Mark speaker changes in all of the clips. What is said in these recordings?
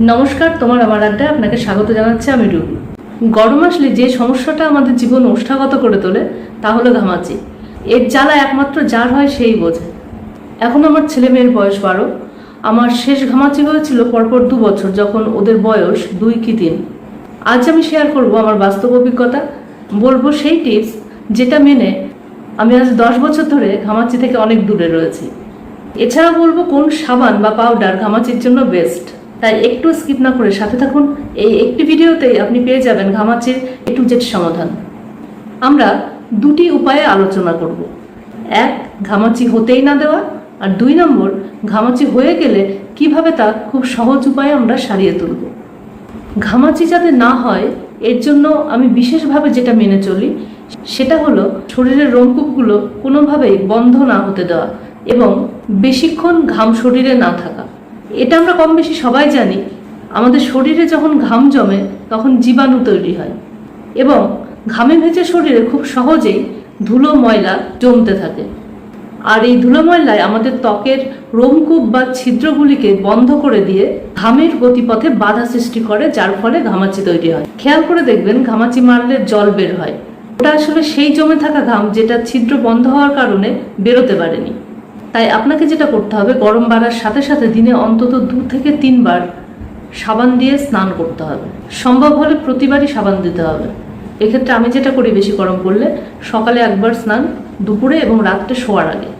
Speaker 1: নমস্কার, তোমার আমার আড্ডায় আপনাকে স্বাগত জানাচ্ছি আমি রুবি। গরম আসলে যে সমস্যাটা আমাদের জীবন ওষ্ঠাগত করে তোলে, তা হলো ঘামাচি। এর জ্বালা একমাত্র যার হয় সেই বোঝে। এখন আমার ছেলে মেয়ের বয়স বারো। আমার শেষ ঘামাচি হয়েছিল পরপর দু বছর, যখন ওদের বয়স দুই কি তিন। আজ আমি শেয়ার করব আমার বাস্তব অভিজ্ঞতা। বলব সেই টিপস যেটা মেনে আমি আজ দশ বছর ধরে ঘামাচি থেকে অনেক দূরে রয়েছি। এছাড়া বলব কোন সাবান বা পাউডার ঘামাচির জন্য বেস্ট তাই একটু স্কিপ না করে সাথে থাকুন। এই একটি ভিডিওতেই আপনি পেয়ে যাবেন ঘামাচির এ টু জেড সমাধান। আমরা দুটি উপায়ে আলোচনা করব। এক ঘামাচি হতেই না দেওয়া। আর দুই নম্বর ঘামাচি হয়ে গেলে কীভাবে তা খুব সহজ উপায়ে আমরা সারিয়ে তুলব। ঘামাচি যাতে না হয়, এর জন্য আমি বিশেষভাবে যেটা মেনে চলি, সেটা হলো শরীরের রোমকূপগুলো কোনোভাবেই বন্ধ না হতে দেওয়া এবং বেশিক্ষণ ঘাম শরীরে না থাকা। এটা আমরা কম বেশি সবাই জানি, আমাদের শরীরে যখন ঘাম জমে তখন জীবাণু তৈরি হয় এবং ঘামে ভেজে শরীরে খুব সহজেই ধুলো, ময়লা জমতে থাকে। আর এই ধুলো, ময়লায় আমাদের ত্বকের রোমকূপ বা ছিদ্রগুলিকে বন্ধ করে দিয়ে ঘামের গতিপথে বাধা সৃষ্টি করে, যার ফলে ঘামাচি তৈরি হয়। খেয়াল করে দেখবেন, ঘামাচি মারলে জল বের হয়। ওটা আসলে সেই জমে থাকা ঘাম যেটা ছিদ্র বন্ধ হওয়ার কারণে বেরোতে পারেনি। তাই আপনাকে যেটা করতে হবে, গরম বাড়ার সাথে সাথে দিনে অন্তত দু থেকে তিনবার সাবান দিয়ে স্নান করতে হবে। সম্ভব হলে প্রতিবারই সাবান দিতে হবে। এক্ষেত্রে আমি যেটা করি বেশি গরম পড়লে সকালে একবার স্নান, দুপুরে এবং রাত্রে শোয়ার আগে।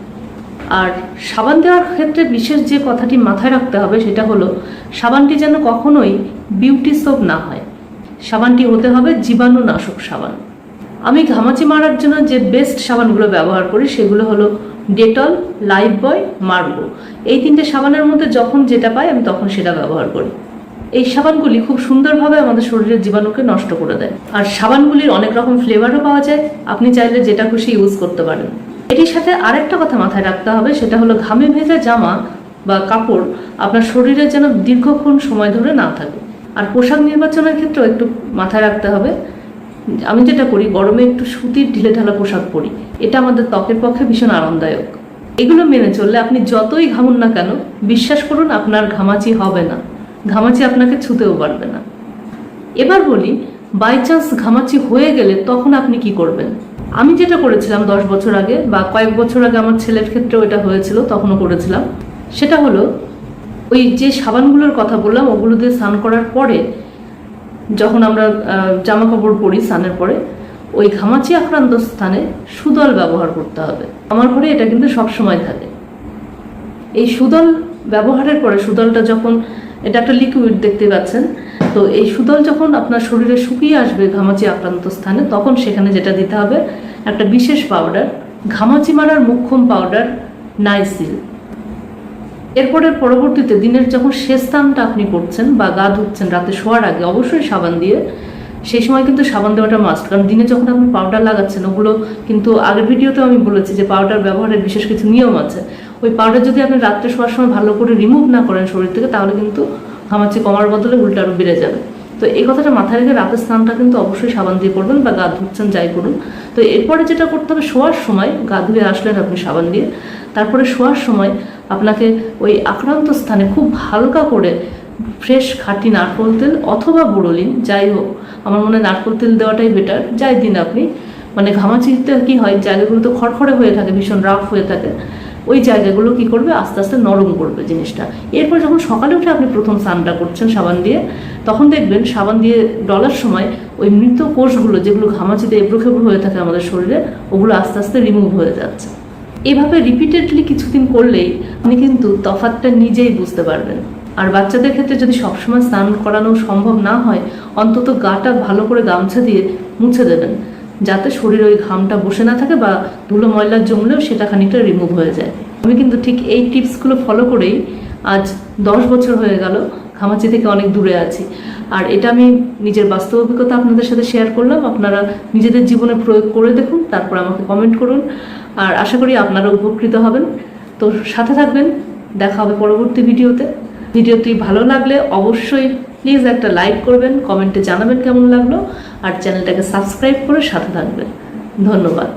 Speaker 1: আর সাবান দেওয়ার ক্ষেত্রে বিশেষ যে কথাটি মাথায় রাখতে হবে সেটা হলো, সাবানটি যেন কখনোই বিউটি সোপ না হয়। সাবানটি হতে হবে জীবাণুনাশক সাবান। আমি ঘামাচি মারার জন্য যে বেস্ট সাবানগুলো ব্যবহার করি সেগুলো হলো ডেটল লাইফ বয় মার্গো এই তিনটে সাবানের মধ্যে যখন যেটা পাই, আমি তখন সেটা ব্যবহার করি। এই সাবানগুলি খুব সুন্দরভাবে আমাদের শরীরের জীবাণুকে নষ্ট করে দেয়। আর সাবানগুলির অনেক রকম ফ্লেভারও পাওয়া যায়। আপনি চাইলে যেটা খুশি ইউজ করতে পারেন। এটির সাথে আরেকটা কথা মাথায় রাখতে হবে, সেটা হলো ঘামে ভেজা জামা বা কাপড় আপনার শরীরে যেন দীর্ঘক্ষণ সময় ধরে না থাকে। আর পোশাক নির্বাচনের ক্ষেত্রেও একটু মাথায় রাখতে হবে আমি যেটা করি, গরমে একটু সুতির ঢিলে ঢালা পোশাক পরি। এটা আমাদের ত্বকের পক্ষে ভীষণ আরামদায়ক। এগুলো মেনে চললে আপনি যতই ঘামুন না কেন, বিশ্বাস করুন আপনার ঘামাচি হবে না। ঘামাচি আপনাকে ছুতেও পারবে না। এবার বলি বাই চান্স ঘামাচি হয়ে গেলে তখন আপনি কি করবেন? আমি যেটা করেছিলাম দশ বছর আগে বা কয়েক বছর আগে আমার ছেলের ক্ষেত্রেও এটা হয়েছিল, তখনও করেছিলাম। সেটা হলো, ওই যে সাবানগুলোর কথা বললাম, ওগুলো দিয়ে স্নান করার পরে যখন আমরা জামা কাপড় পরি স্নানের পরে, ওই ঘামাচি আক্রান্ত স্থানে সুদল ব্যবহার করতে হবে। আমার ঘরে এটা কিন্তু সব সময় থাকে। এই সুদল ব্যবহারের পরে সুদলটা যখন, এটা একটা লিকুইড দেখতে পাচ্ছেন, তো এই সুদল যখন আপনার শরীরে শুকিয়ে আসবে ঘামাচি আক্রান্ত স্থানে, তখন সেখানে যেটা দিতে হবে, একটা বিশেষ পাউডার ঘামাচি মারার মুখ্যম পাউডার নাইসিল এরপরে পরবর্তীতে দিনের যখন শেষ স্নানটা আপনি করছেন বা গা ধুচ্ছেন, রাতে শোয়ার আগে অবশ্যই সাবান দিয়ে, সেই সময় কিন্তু সাবান দেওয়াটা মাস্ট কারণ দিনে যখন আপনি পাউডার লাগাচ্ছেন, ওগুলো কিন্তু আগের ভিডিওতেও আমি বলেছি যে পাউডার ব্যবহারের বিশেষ কিছু নিয়ম আছে। ওই পাউডার যদি আপনি রাত্রে শোয়ার সময় ভালো করে রিমুভ না করেন শরীর থেকে, তাহলে কিন্তু ঘামাচি কমার বদলে উল্টা আরও বেড়ে যাবে। তো এই কথাটা মাথায় রেখে রাতের স্নানটা কিন্তু অবশ্যই সাবান দিয়ে করবেন বা গা ধুচ্ছেন যাই করুন। তো এরপরে যেটা করতে হবে, শোয়ার সময় গা ধুয়ে আসলেন আপনি সাবান দিয়ে, তারপরে শোয়ার সময় আপনাকে ওই আক্রান্ত স্থানে খুব হালকা করে ফ্রেশ খাঁটি নারকোল তেল অথবা বুড়োলিন যাই হোক, আমার মনে হয় নারকোল তেল দেওয়াটাই বেটার যাই দিন আপনি মানে ঘামাচিতে কি হয়, জায়গাগুলো তো খড়খড়ে হয়ে থাকে, ভীষণ রাফ হয়ে থাকে, ওই জায়গাগুলো কি করবে? আস্তে আস্তে নরম করবে জিনিসটা। এরপর যখন সকালে উঠে আপনি প্রথম স্নানটা করছেন সাবান দিয়ে, তখন দেখবেন সাবান দিয়ে ডলার সময় ওই মৃত কোষগুলো যেগুলো ঘামাচিতে এবড়ো খেবড়ো হয়ে থাকে আমাদের শরীরে, ওগুলো আস্তে আস্তে রিমুভ হয়ে যাচ্ছে। এভাবে রিপিটেডলি কিছুদিন করলেই আপনি কিন্তু তফাতটা নিজেই বুঝতে পারবেন। আর বাচ্চাদের ক্ষেত্রে যদি সবসময় স্নান করানো সম্ভব না হয়, অন্তত গাটা ভালো করে গামছা দিয়ে মুছে দেবেন। যাতে শরীরে ওই ঘামটা বসে না থাকে বা ধুলো ময়লার জমলেও সেটা খানিকটা রিমুভ হয়ে যায়। আমি কিন্তু ঠিক এই টিপসগুলো ফলো করেই আজ দশ বছর হয়ে গেল, ঘামাচি থেকে অনেক দূরে আছি। আর এটা আমি নিজের বাস্তব অভিজ্ঞতা আপনাদের সাথে শেয়ার করলাম। আপনারা নিজেদের জীবনে প্রয়োগ করে দেখুন, তারপর আমাকে কমেন্ট করুন। আর আশা করি আপনারা উপকৃত হবেন। তো সাথে থাকবেন, দেখা হবে পরবর্তী ভিডিওতে। ভিডিওটি ভালো লাগলে অবশ্যই প্লিজ একটা লাইক করবেন কমেন্টে জানাবেন কেমন লাগল, আর চ্যানেলটাকে সাবস্ক্রাইব করে সাথে থাকবেন। ধন্যবাদ।